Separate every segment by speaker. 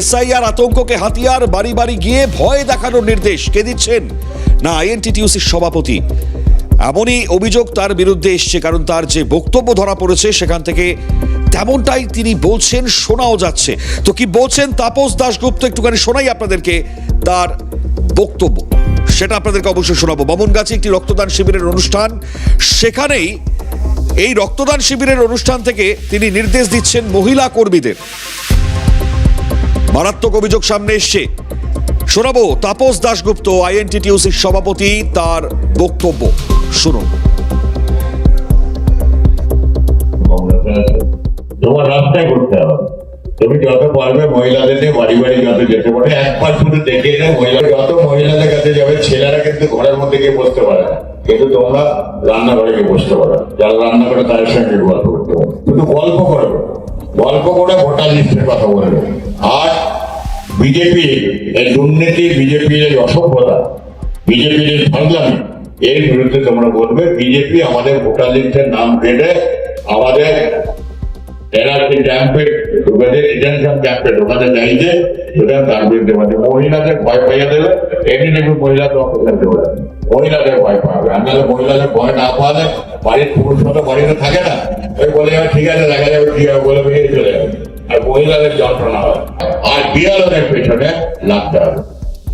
Speaker 1: SIR আতঙ্ককে হাতিয়ার বাড়ি বাড়ি গিয়ে ভয় দেখানোর নির্দেশ কে দিচ্ছেন? না আইএনটিটিউসির সভাপতি। এমনই অভিযোগ তার বিরুদ্ধে এসছে, কারণ তার যে বক্তব্য ধরা পড়েছে সেখান থেকে তেমনটাই তিনি বলছেন, শোনাও যাচ্ছে। তো কি বলছেন তাপস দাশগুপ্ত? একটুখানি শোনাই আপনাদেরকে তার বক্তব্য। সেটা আপনাদেরকে অবশ্যই শোনাবো। বামনগাছি একটি রক্তদান শিবিরের অনুষ্ঠান। সেখানেই এই রক্তদান শিবিরের অনুষ্ঠান থেকে তিনি নির্দেশ দিচ্ছেন মহিলা কর্মীদের। মারাত্মক অভিযোগ সামনে এসছে। শোনাবো, তাপস দাশগুপ্ত, আইএনটিটিউসির সভাপতি, তার বক্তব্য। শুনুন।
Speaker 2: তোমার রাস্তায় করতে হবে। তুমি যত পারবে মহিলাদের নিয়ে বাড়ি বাড়ি যত পারে। একবার শুধু দেয় মহিলা যত মহিলাদের কাছে যাবে, ছেলেরা কিন্তু ঘরের মধ্যে গিয়ে বসতে পারে না। কিন্তু তোমরা রান্নাঘরে গিয়ে বসতে পারো। যারা রান্না করে তাদের সঙ্গে গল্প করতে পারো। গল্প করবে। গল্প করে ভোটার লিস্টের কথা বলবে। আর বিজেপি এই দুর্নীতি, বিজেপির এই অসভ্যতা, বিজেপির এই ফাজলামি এর বিরুদ্ধে তোমরা বলবে, বিজেপি আমাদের ভোটার লিস্টের নাম কেটে আমাদের ক্যাম্পে ঢুকাতে ডিটেনশন ক্যাম্পে চাইছে তার বিরুদ্ধে মানে মহিলাদের ভয় দেবে, এমনি দেখবে মহিলা তো দেবে মহিলাদের ভয় পাবে নাহলে মহিলাদের ভয় না পাওয়ালে বাড়ির পুরুষ মতো বাড়িতে থাকে না, ওই বলে যাবে ঠিক আছে, দেখা যাবে আছে বলে বেরিয়ে চলে যাবে। আর মহিলাদের যন্ত্রণা হয়। আর বিড়ালদের পেছনে লাগতে হবে।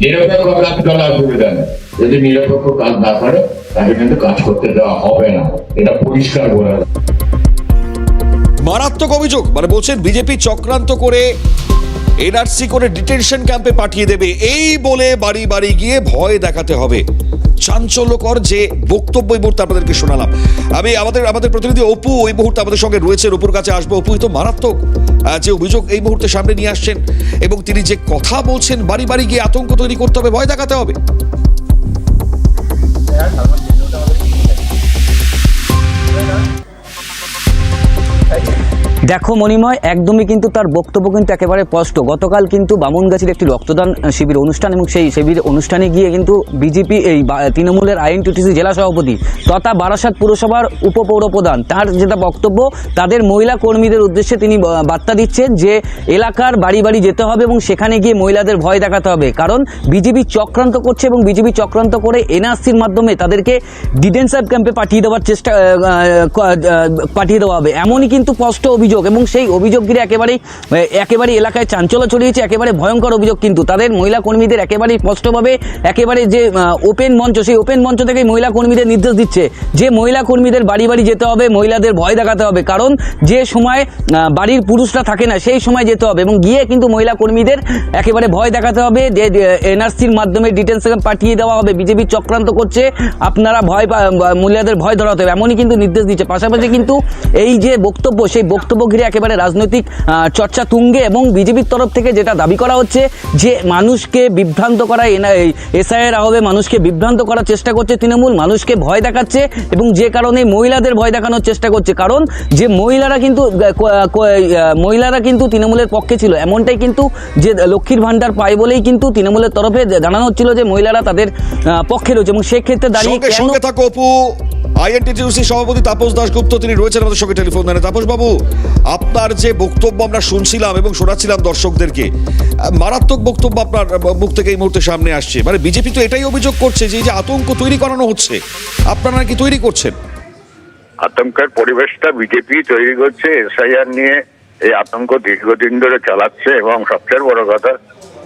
Speaker 2: নিরপেক্ষ কাজ অসুবিধা নেই। যদি নিরপেক্ষ কাজ না করে তাকে কিন্তু কাজ করতে দেওয়া হবে না। এটা পরিষ্কার বলে
Speaker 1: মারাত্মক অভিযোগ মানে বলছেন বিজেপি চক্রান্ত করে এনআরসি করে ডিটেনশন ক্যাম্পে পাঠিয়ে দেবে। এই বলে বাড়ি বাড়ি গিয়ে ভয় দেখাতে হবে। চাঞ্চল্যকর যে বক্তব্য এই মুহূর্তে আপনাদেরকে শোনালাম। আমি আমাদের আমাদের প্রতিনিধি অপু ওই মুহূর্তে আমাদের সঙ্গে রয়েছে অপুর কাছে আসব। অপু তো মারাত্মক। যে অভিযোগ এই মুহূর্তে সামনে নিয়ে আসছেন এবং তিনি যে কথা বলছেন, বাড়ি বাড়ি গিয়ে আতঙ্ক তৈরি করতে হবে, ভয় দেখাতে হবে।
Speaker 3: দেখো মণিময়, একদমই কিন্তু তার বক্তব্য কিন্তু একেবারে স্পষ্ট। গতকাল কিন্তু বামনগাছির একটি রক্তদান শিবির অনুষ্ঠান এবং সেই শিবির অনুষ্ঠানে গিয়ে কিন্তু বিজেপি, এই তৃণমূলের আইএনটিটিসি জেলা সভাপতি তথা বারাসাত পুরসভার উপপৌর প্রধান তার যেটা বক্তব্য, তাদের মহিলা কর্মীদের উদ্দেশ্যে তিনি বার্তা দিচ্ছেন যে এলাকার বাড়ি বাড়ি যেতে হবে এবং সেখানে গিয়ে মহিলাদের ভয় দেখাতে হবে। কারণ বিজেপি চক্রান্ত করছে এবং বিজেপি চক্রান্ত করে এনআরসির মাধ্যমে তাদেরকে ডিটেনশন ক্যাম্পে পাঠিয়ে দেওয়ার চেষ্টা পাঠিয়ে দেওয়া হবে। এমনই কিন্তু স্পষ্ট অভিযোগ। এবং সেই অভিযোগ ঘিরে একেবারেই আহ, একেবারে এলাকায় চাঞ্চল্য ছড়িয়েছে একেবারে ভয়ঙ্কর অভিযোগ কিন্তু। তাদের মহিলা কর্মীদের একেবারেই স্পষ্টভাবে একেবারে যে ওপেন মঞ্চ সেই ওপেন মঞ্চ থেকে মহিলা কর্মীদের নির্দেশ দিচ্ছে যে মহিলা কর্মীদের বাড়ি বাড়ি যেতে হবে মহিলাদের ভয় দেখাতে হবে। কারণ যে সময় বাড়ির পুরুষরা থাকে না সেই সময় যেতে হবে এবং গিয়ে কিন্তু মহিলা কর্মীদের একেবারে ভয় দেখাতে হবে। যে এনআরসির মাধ্যমে ডিটেলস পাঠিয়ে দেওয়া হবে। বিজেপি চক্রান্ত করছে আপনারা ভয় মহিলাদের ভয় ধরাতে হবে এমনই কিন্তু নির্দেশ দিচ্ছে। পাশাপাশি কিন্তু এই যে বক্তব্য সেই বক্তব্য ঘিরে একেবারে রাজনৈতিক চর্চা তুঙ্গে এবং বিজেপির তরফ থেকে যেটা দাবি করা হচ্ছে যে মানুষকে বিভ্রান্ত করা এসআইয়ের আহ্বে মানুষকে বিভ্রান্ত করার চেষ্টা করছে তৃণমূল মানুষকে ভয় দেখাচ্ছে এবং যে কারণে মহিলাদের ভয় দেখানোর চেষ্টা করছে। কারণ যে মহিলারা কিন্তু মহিলারা কিন্তু তৃণমূলের পক্ষে ছিল। এমনটাই কিন্তু যে লক্ষ্মীর ভান্ডার পায় বলেই কিন্তু তৃণমূলের তরফে জানানো হচ্ছিল যে মহিলারা তাদের পক্ষে রয়েছে এবং সেক্ষেত্রে দাঁড়িয়ে কেন
Speaker 1: আইএনটিটিউসি সভাপতি তাপস দাশগুপ্ত, তিনি রয়েছেন আমাদের সঙ্গে টেলিফোন লাইনে। তাপস বাবু, আপনার যে বক্তব্য আমরা শুনছিলাম এবং শোনাচ্ছিলাম দর্শকদেরকে মারাত্মক বক্তব্য আপনার মুখ থেকে এই মুহূর্তে সামনে আসছে। মানে বিজেপি তো এটাই অভিযোগ করছে যে যে আতঙ্ক তৈরি করানো হচ্ছে, আপনারা কি তৈরি করছেন?
Speaker 4: আতঙ্কের পরিবেশটা বিজেপি তৈরি করছে, এসআইআর নিয়ে এই আতঙ্ক দীর্ঘদিন ধরে চালাচ্ছে এবং সবচেয়ে বড় কথা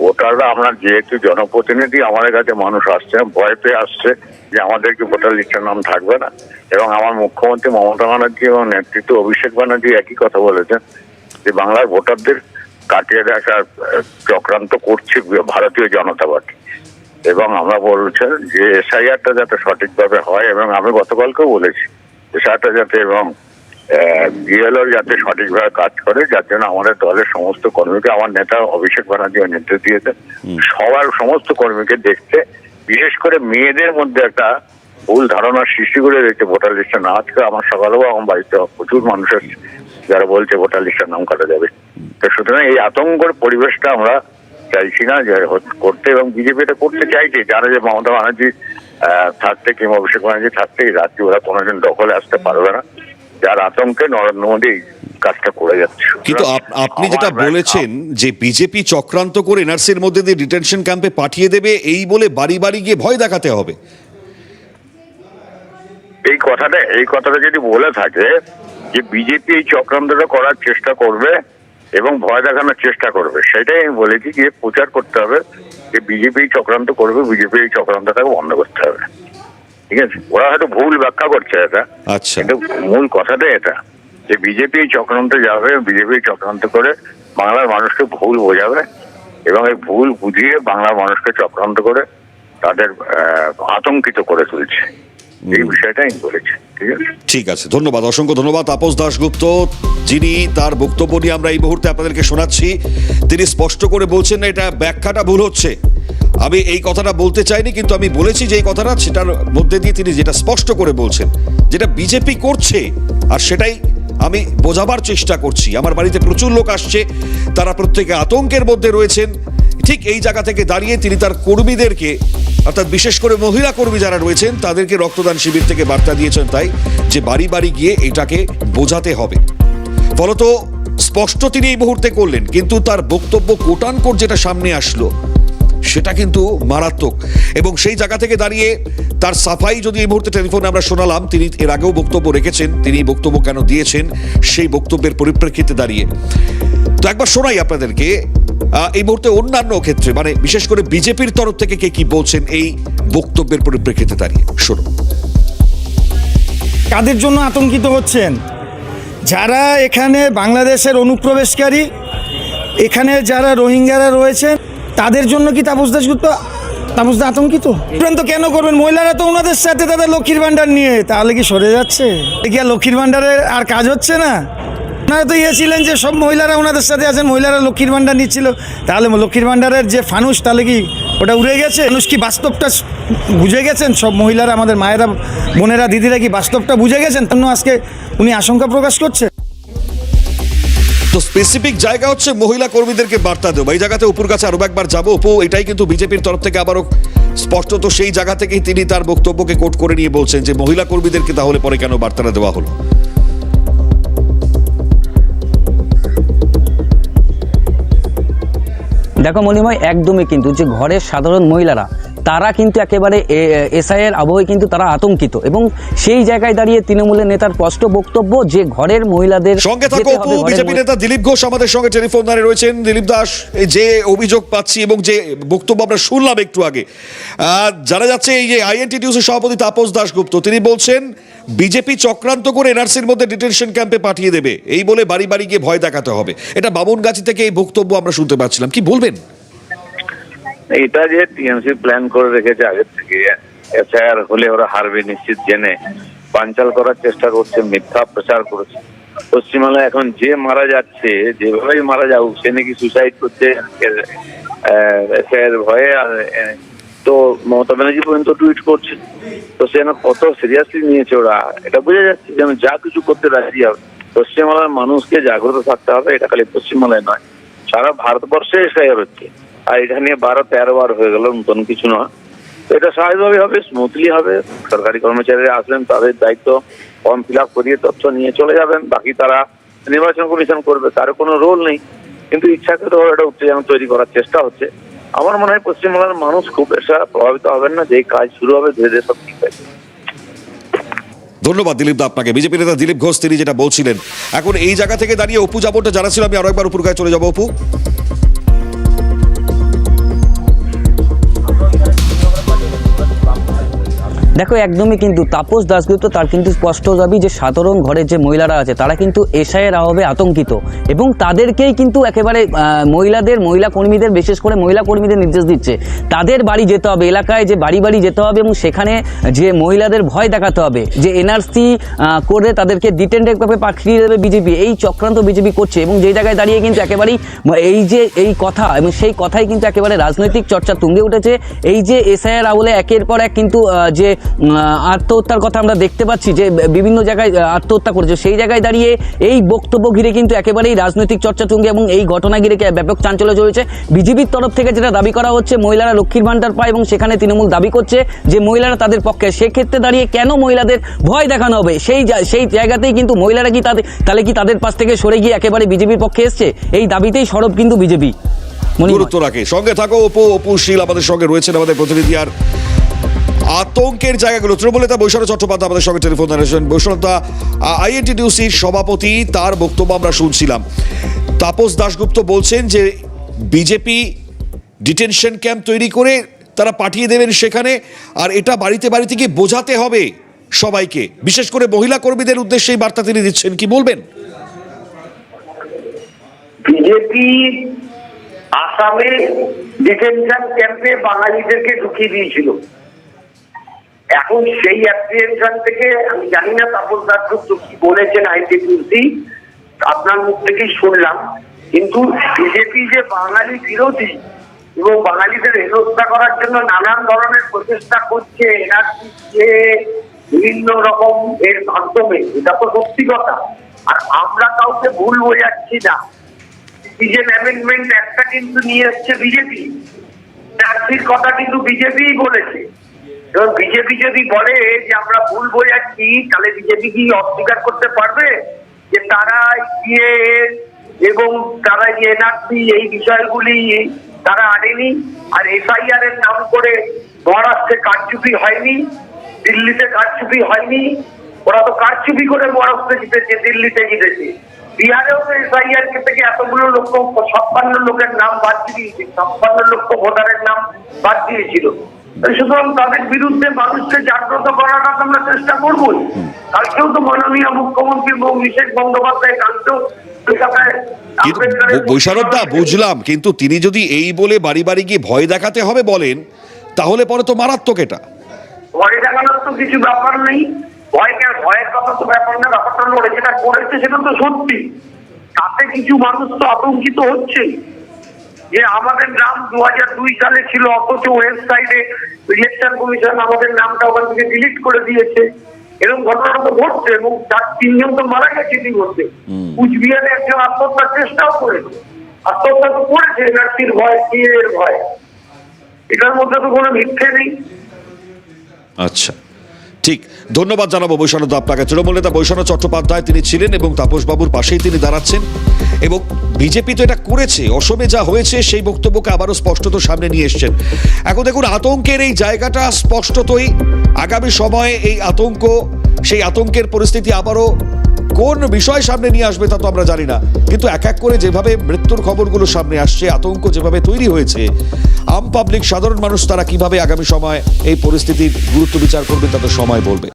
Speaker 4: ভোটাররা আমরা যেহেতু জনপ্রতিনিধি, আমাদের কাছে মানুষ আসছে, ভয় পেয়ে আসছে যে আমাদেরকে ভোটার লিস্টের নাম থাকবে না। এবং আমার মুখ্যমন্ত্রী মমতা ব্যানার্জি এবং নেতৃত্ব, অভিষেক ব্যানার্জি একই কথা বলেছেন যে বাংলার ভোটারদের কাটিয়ে দেখার চক্রান্ত করছে ভারতীয় জনতা পার্টি। এবং আমরা বলছেন যে এসআইআরটা যাতে সঠিকভাবে হয়, এবং আমি গতকালকেও বলেছি, এসআইআরটা যাতে এবং বিএলও যাতে সঠিকভাবে কাজ করে যার জন্য আমাদের দলের সমস্ত কর্মীকে আমার নেতা অভিষেক ব্যানার্জি নির্দেশ দিয়েছে সবার সমস্ত কর্মীকে দেখতে বিশেষ করে মেয়েদের মধ্যে একটা ভুল ধারণা সৃষ্টি করে দিয়েছে ভোটার লিস্টে না আজকে আমার সকালেও আমার বাড়িতে প্রচুর মানুষের যারা বলছে ভোটার লিস্টের নাম কাটা যাবে। তো সুতরাং এই আতঙ্কর পরিবেশটা আমরা চাইছি না যে করতে এবং বিজেপি এটা করতে চাইছে। যারা যে মমতা ব্যানার্জি আহ, থাকতে কিংবা অভিষেক ব্যানার্জি থাকতে এই রাজ্যে ওরা কোনোদিন দখলে আসতে পারবে না। যার আতঙ্কে নরেন্দ্র মোদী কাজটা করে যাচ্ছে।
Speaker 1: কিন্তু আপনি যেটা বলেছেন যে বিজেপি চক্রান্ত করে এনআরসির মধ্যে দিয়ে ডিটেনশন ক্যাম্পে পাঠিয়ে দেবে এই বলে বাড়ি বাড়ি গিয়ে ভয় দেখাতে হবে।
Speaker 4: এই কথাটা এই কথাটা যদি বলে থাকে যে বিজেপি এই চক্রান্তটা করার চেষ্টা করবে এবং ভয় দেখানোর চেষ্টা করবে সেটাই আমি বলেছি যে প্রচার করতে হবে যে বিজেপি চক্রান্ত করবে বিজেপি এই চক্রান্তটাকে বন্ধ করতে হবে। ঠিক আছে? ওরা হয়তো ভুল ব্যাখ্যা করছে এটা।
Speaker 1: আচ্ছা।
Speaker 4: কিন্তু মূল কথাটাই এটা যে বিজেপি চক্রান্তে যাবে বিজেপি চক্রান্ত করে বাংলার মানুষকে ভুল বোঝাবে এবং এই ভুল বুঝিয়ে বাংলার মানুষকে চক্রান্ত করে তাদের আতঙ্কিত করে তুলছে। এই বিষয়টা আমি বলেছি ঠিক আছে?
Speaker 1: ঠিক আছে ধন্যবাদ অসংখ্য ধন্যবাদ। তাপস দাশগুপ্ত যিনি তার বক্তব্য নিয়ে আমরা এই মুহূর্তে আপনাদেরকে শোনাচ্ছি তিনি স্পষ্ট করে বলছেন না এটা ব্যাখ্যাটা ভুল হচ্ছে। আমি এই কথাটা বলতে চাইনি, কিন্তু আমি বলেছি যে এই কথাটা, সেটার মধ্যে দিয়ে তিনি যেটা স্পষ্ট করে বলছেন, যেটা বিজেপি করছে, আর সেটাই আমি বোঝাবার চেষ্টা করছি। আমার বাড়িতে প্রচুর লোক আসছে, তারা প্রত্যেকে আতঙ্কের মধ্যে রয়েছেন। ঠিক এই জায়গা থেকে দাঁড়িয়ে তিনি তার কর্মীদেরকে, অর্থাৎ বিশেষ করে মহিলা কর্মী যারা রয়েছেন, তাদেরকে রক্তদান শিবির থেকে বার্তা দিয়েছেন তাই যে বাড়ি বাড়ি গিয়ে এটাকে বোঝাতে হবে। ফলত স্পষ্ট তিনি এই মুহূর্তে করলেন, কিন্তু তার বক্তব্য কোটানকোট যেটা সামনে আসলো সেটা কিন্তু মারাত্মক। এবং সেই জায়গা থেকে দাঁড়িয়ে তার সাফাই যদি এই মুহূর্তে টেলিফোনে আমরা শোনালাম, তিনি এর আগেও বক্তব্য রেখেছেন, তিনি বক্তব্য কেন দিয়েছেন, সেই বক্তব্যের পরিপ্রেক্ষিতে দাঁড়িয়ে। তো একবার শোনাই আপনাদেরকে এই মুহূর্তে অন্যান্য ক্ষেত্রে মানে বিশেষ করে বিজেপির তরফ থেকে কে কি বলছেন, এই বক্তব্যের পরিপ্রেক্ষিতে দাঁড়িয়ে। শুনুন।
Speaker 5: কাদের জন্য আতঙ্কিত হচ্ছেন? যারা এখানে বাংলাদেশের অনুপ্রবেশকারী, এখানে যারা রোহিঙ্গারা রয়েছেন তাদের জন্য কি তাপস দাসগুপ্ত তাপস দা আতঙ্কিত? তো কেন করবেন? মহিলারা তো ওনাদের সাথে তাদের লক্ষ্মীর ভাণ্ডার নিয়ে, তাহলে কি সরে যাচ্ছে? কি আর লক্ষ্মীর ভাণ্ডারে আর কাজ হচ্ছে না? ওনারা তো ইয়ে ছিলেন যে সব মহিলারা ওনাদের সাথে আছেন, মহিলারা লক্ষ্মীর ভাণ্ডার নিচ্ছিল, তাহলে লক্ষ্মীর ভাণ্ডারের যে ফানুস তাহলে কি ওটা উড়ে গেছে? মানুষ কি বাস্তবটা বুঝে গেছেন? সব মহিলারা, আমাদের মায়েরা, বোনেরা, দিদিরা কি বাস্তবটা বুঝে গেছেন? তখন আজকে উনি আশঙ্কা প্রকাশ করছে
Speaker 1: তো স্পেসিফিক জায়গা হচ্ছে মহিলা কর্মীদেরকে বার্তা দেবো এই জায়গাতে উপর কাছে আরও একবার যাব। অপু, এটাই কিন্তু বিজেপির তরফ থেকে আবারও স্পষ্টত সেই জায়গা থেকেই তিনি তার বক্তব্যকে কোট করে নিয়ে বলছেন যে, মহিলা কর্মীদেরকে তাহলে পরে কেন বার্তাটা দেওয়া হলো?
Speaker 3: দেখো মনিময় একদমই কিন্তু যে ঘরের সাধারণ মহিলারা তারা কিন্তু একেবারে এসআইয়ের আবহে কিন্তু তারা আতঙ্কিত। এবং সেই জায়গায় দাঁড়িয়ে তৃণমূলের নেতার স্পষ্ট বক্তব্য যে ঘরের মহিলাদের
Speaker 1: সঙ্গে থাকো বিজেপি নেতা দিলীপ ঘোষ আমাদের সঙ্গে টেলিফোন দাঁড়িয়ে রয়েছেন। দিলীপ দাস যে অভিযোগ পাচ্ছি এবং যে বক্তব্য আমরা শুনলাম একটু আগে জানা যাচ্ছে এই যে আইএনটিটিউসির সভাপতি তাপস দাশগুপ্ত তিনি বলছেন বিজেপি চক্রান্ত করে এনআরসির মধ্যে ডিটেনশন ক্যাম্পে পাঠিয়ে দেবে। এই বলে বাড়ি বাড়ি গিয়ে ভয় দেখাতে হবে। এটা বামনগাছি থেকে এই বক্তব্য আমরা শুনতে পাচ্ছিলাম। কি বলবেন?
Speaker 4: এটা যে টিএমসি প্ল্যান করে রেখেছে আগের থেকে এসআইআর হলে ওরা হারবে নিশ্চিত জেনে। পাঞ্চাল করার চেষ্টা করছে, মিথ্যা প্রচার করছে। পশ্চিমবাংলায় এখন যে মারা যাচ্ছে, যেভাবেই মারা যাক, সে নাকি সুসাইড করছে এসআইআর ভয়ে, আর তো মমতা ব্যানার্জি পর্যন্ত টুইট করছে। তো সে কত সিরিয়াসলি নিয়েছে ওরা, এটা বোঝা যাচ্ছে যেন যা কিছু করতে রাজি হবে। পশ্চিমবাংলার মানুষকে জাগ্রত থাকতে হবে, এটা খালি পশ্চিমবাংলায় নয়, সারা ভারতবর্ষে এসআইআর হচ্ছে আর এটা নিয়ে বারো, তেরো বার হয়ে গেল, নতুন কিছু নয়। এটা স্বাভাবিকভাবে হবে স্মুথলি হবে। সরকারি কর্মচারীরা আসবেন, তাদের দায়িত্ব ফর্ম ফিল আপ করিয়ে তথ্য নিয়ে চলে যাবেন। বাকি তারা নির্বাচন কমিশন করবে তার কোনো রোল নেই। কিন্তু ইচ্ছাকৃতভাবে এটা উত্তেজনা তৈরি করার চেষ্টা হচ্ছে। আমার মনে হয় পশ্চিমবাংলার মানুষ খুব একটা প্রভাবিত হবেন না যে কাজ শুরু হবে, ধীরে ধীরে সব ঠিক যাবে।
Speaker 1: ধন্যবাদ দিলীপ দা আপনাকে। বিজেপি নেতা দিলীপ ঘোষ, তিনি যেটা বলছিলেন। এখন এই জায়গা থেকে দাঁড়িয়ে অপু যাবোটা জানা ছিল আমি আরও একবার উপর গায়ে চলে যাব, অপু।
Speaker 3: দেখো, একদমই কিন্তু তাপস দাসগুপ্ত তার কিন্তু স্পষ্ট দাবি যে সাধারণ ঘরের যে মহিলারা আছে, তারা কিন্তু এসআইয়ের অভাবে আতঙ্কিত এবং তাদেরকেই কিন্তু একেবারে মহিলাদের, মহিলা কর্মীদের, বিশেষ করে মহিলা কর্মীদের নির্দেশ দিচ্ছে। তাদের বাড়ি যেতে হবে, এলাকায় যে বাড়ি বাড়ি যেতে হবে এবং সেখানে যে মহিলাদের ভয় দেখাতে হবে, যে এনআরসি করে তাদেরকে ডিটেন্ডেড ভাবে পাঠিয়ে দেবে বিজেপি, এই চক্রান্ত বিজেপি করছে এবং যেই জায়গায় দাঁড়িয়ে কিন্তু একেবারেই, এই যে এই কথা এবং সেই কথাই কিন্তু একেবারে রাজনৈতিক চর্চা তুঙ্গে উঠেছে। এই যে এসআইআর আমলে একের পর এক কিন্তু যে আত্মহত্যার কথা আমরা দেখতে পাচ্ছি যে বিভিন্ন জায়গায় আত্মহত্যা করেছে। সেই জায়গায় দাঁড়িয়ে এই বক্তব্য ঘিরে কিন্তু একেবারেই রাজনৈতিক চর্চা চুঙ্গে এবং এই ঘটনা ঘিরে ব্যাপক চাঞ্চল্য চলেছে। বিজেপির তরফ থেকে যেটা দাবি করা হচ্ছে, মহিলারা লক্ষ্মীর ভাণ্ডার পায় এবং সেখানে তৃণমূল দাবি করছে যে মহিলারা তাদের পক্ষে। সেক্ষেত্রে দাঁড়িয়ে কেন মহিলাদের ভয় দেখানো হবে? সেই সেই জায়গাতেই কিন্তু মহিলারা কি তাদের, তাহলে কি তাদের পাশ থেকে সরে গিয়ে একেবারে বিজেপির পক্ষে এসছে? এই দাবিতেই সরব কিন্তু বিজেপি
Speaker 1: গুরুত্ব রাখে। সঙ্গে থাকো, অপু অপু শীল আমাদের সঙ্গে রয়েছেন আমাদের প্রতিনিধি আর আতঙ্কের জায়গাগুলো। তৃণমূল নেতা বৈশাখ চট্টোপাধ্যায় আমাদের সঙ্গে টেলিফোন ধরেছেন বৈষ্ণবতা আইএনটিডিউসির সভাপতি, তার বক্তব্য আমরা শুনছিলাম। তাপস দাশগুপ্ত বলছেন যে বিজেপি ডিটেনশন ক্যাম্প তৈরি করে তারা পাঠিয়ে দেবেন সেখানে, আর এটা বাড়িতে বাড়িতে গিয়ে বোঝাতে হবে সবাইকে। বিশেষ করে মহিলা কর্মীদের উদ্দেশ্যে এই বার্তা তিনি দিচ্ছেন। কি বলবেন?
Speaker 6: বিজেপি আসামে ডিটেনশন ক্যাম্পে বাঙালিদেরকে ঢুকিয়ে দিয়েছিল। এখন সেই অ্যাপ্রিহেনশন থেকে, আমি জানি না তাপস দাসগুপ্ত কি বলেছেন আইনটিপিউসি আপনার মুখ থেকেই শুনলাম। কিন্তু বিজেপি যে বাঙালি বিরোধী এবং বাঙালিদের হেনস্থা করার জন্য নানান ধরনের প্রচেষ্টা করছে এনআরসি যে বিভিন্ন রকম এর মাধ্যমে, এটা তো সত্যি কথা। আর আমরা কাউকে ভুল বোঝাচ্ছি না। সিটিজেন অ্যামেন্ডমেন্ট একটা কিন্তু নিয়ে এসছে বিজেপি চাকরির কথা কিন্তু বিজেপি বলেছে। এবং বিজেপি যদি বলে যে আমরা ভুল বোঝাচ্ছি, তাহলে বিজেপি কি অস্বীকার করতে পারবে? যে তারা গিয়ে এবং তারা এনআরসি এই বিষয়গুলি তারা আনেনি আর এসআইআর এর নাম করে মহারাষ্ট্রে কারচুপি হয়নি, দিল্লিতে কারচুপি হয়নি, ওরা তো কারচুপি করে মহারাষ্ট্রে জিতেছে, দিল্লিতে জিতেছে। বিহারেও তো এসআইআর থেকে এতগুলো লোক, ছাপ্পান্ন লোকের নাম বাদ দিয়েছে, ছাপ্পান্ন লক্ষ ভোটারের নাম বাদ দিয়েছিল। সুতরাং তাদের বিরুদ্ধে মানুষকে জাগ্রত করাটা আমরা চেষ্টা করবোই। কালকেও তো মাননীয় মুখ্যমন্ত্রী এবং অভিষেক বন্দ্যোপাধ্যায় কালকেও
Speaker 1: বৈশারদা বুঝলাম কিন্তু তিনি যদি এই বলে বাড়ি বাড়ি গিয়ে ভয় দেখাতে হবে বলেন তাহলে পরে তো মারাত্মক এটা।
Speaker 6: ভয় দেখানোর তো কিছু ব্যাপার নেই। ভয়ের কথা তো ব্যাপার না ব্যাপারটা যেটা করেছে সেটা তো সত্যি। তাতে কিছু মানুষ তো আতঙ্কিত হচ্ছে যে আমাদের নাম দু দুই সালে ছিল অথচ ওয়েবসাইটে ইলেকশন কমিশন আমাদের নামটা ওখান থেকে ডিলিট করে দিয়েছে। এরকম ঘটনা তো ঘটছে এবং চার তিনজন তো মারা গেছে ইতিমধ্যে। কুচবিহারে একজন আত্মহত্যার চেষ্টাও করেছে। আত্মহত্যা তো করেছে এনআরসির ভয় কি এর ভয়। এটার মধ্যে তো কোনো মিথ্যে নেই।
Speaker 1: আচ্ছা। ঠিক, ধন্যবাদ জানাব বৈষ্ণব আপনাকে। তৃণমূল নেতা চট্টোপাধ্যায় তিনি ছিলেন এবং তাপসবাবুর পাশেই তিনি দাঁড়াচ্ছেন। এবং বিজেপি তো এটা করেছে, অসমে যা হয়েছে সেই বক্তব্যকে আবারও স্পষ্টত সামনে নিয়ে এসছেন। এখন দেখুন, আতঙ্কের এই জায়গাটা স্পষ্টতই আগামী সময়ে এই আতঙ্ক, সেই আতঙ্কের পরিস্থিতি আবারও কোন বিষয় সামনে নিয়ে আসবে তা তো আমরা জানি না। কিন্তু এক এক করে যেভাবে মৃত্যুর খবরগুলো সামনে আসছে, আতঙ্ক যেভাবে তৈরি হয়েছে, আম পাবলিক সাধারণ মানুষ তারা কীভাবে আগামী সময় এই পরিস্থিতির গুরুত্ব বিচার করবে তা তো সময় বলবে।